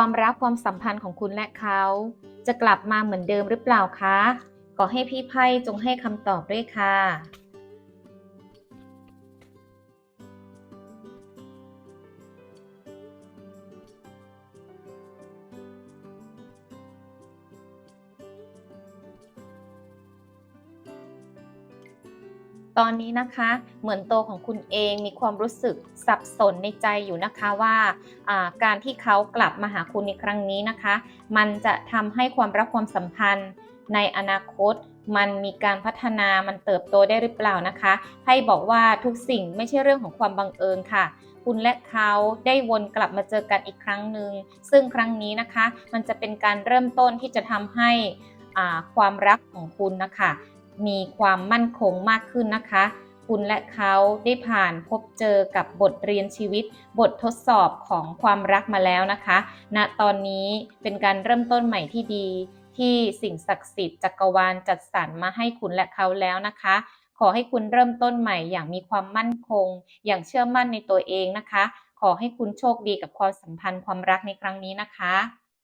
ความรักความสัมพันธ์ของคุณและเขา จะกลับมาเหมือนเดิมหรือเปล่าคะ ขอให้พี่ไพ่จงให้คำตอบด้วยค่ะ ตอนนี้นะคะเหมือนโตของคุณเองมีความรู้สึกสับสนในใจอยู่นะคะว่าการที่เขากลับมาหาคุณในครั้งนี้นะคะ มันจะทำให้ความรักความสัมพันธ์ในอนาคต มันมีการพัฒนามันเติบโตได้หรือเปล่านะคะให้บอกว่าทุกสิ่งไม่ใช่เรื่องของความบังเอิญค่ะคุณและเขาได้วนกลับมาเจอกันอีกครั้งหนึ่งซึ่งครั้งนี้นะคะ มันจะเป็นการเริ่มต้นที่จะทำให้ความรักของคุณนะคะ มีความมั่นคงมากขึ้นนะคะ คุณและเขาได้ผ่านพบเจอกับบทเรียนชีวิต บททดสอบของความรักมาแล้วนะคะณตอนนี้เป็นการเริ่มต้นใหม่ที่ดี ที่สิ่งศักดิ์สิทธิ์จักรวาลจัดสรรมาให้คุณและเขาแล้วนะคะขอให้คุณเริ่มต้นใหม่อย่างมีความมั่นคง อย่างเชื่อมั่นในตัวเองนะคะ ขอให้คุณโชคดีกับความสัมพันธ์ความรักในครั้งนี้นะคะ